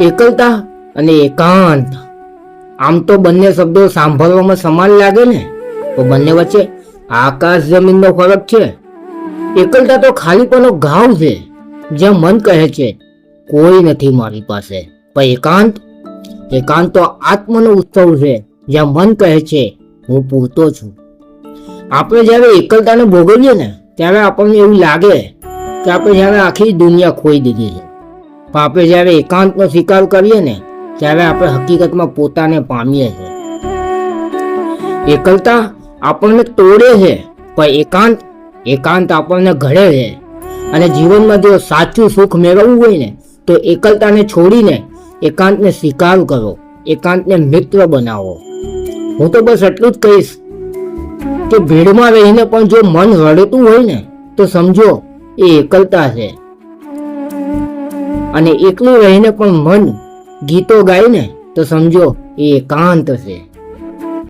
એકલતા અને એકાંત. આમ તો બંને શબ્દો સાંભળવામાં સમાન લાગે ને? તો બંને વચ્ચે આકાશ જમીનનો ફરક છે. એકલતા તો ખાલીપનો ઘાવ છે. જ્યાં મન કહે છે, કોઈ નથી મારી પાસે. પણ એકાંત? એકાંત તો આત્મનો ઉત્સવ છે. જ્યાં મન કહે છે, હું પૂરતો છું. આપણે જ્યારે એકલતાને ભોગવીએ ને, ત્યારે આપણને એવું લાગે કે આપણે જ્યારે આખી દુનિયા ખોઈ દીધી છે. પણ આપણે જ્યારે એકાંતનો સ્વીકાર કરીએ ને, ત્યારે આપણે હકીકતમાં પોતાને પામીએ છીએ. એકલતા આપણને તોડે છે, પણ એકાંત એકાંત આપણને ઘડે છે. અને જીવનમાં જો સાચું સુખ મેળવવું હોય ને, તો એકલતાને છોડીને એકાંતને સ્વીકાર કરો, એકાંતને મિત્ર બનાવો. હું તો બસ એટલું જ કહીશ કે ભીડમાં રહીને પણ જો મન રડતું હોય ને, તો સમજો, એ એકલતા છે. અને એકલું રહીને પણ મન ગીતો ગાય ને તો સમજો એ એકાંત છે.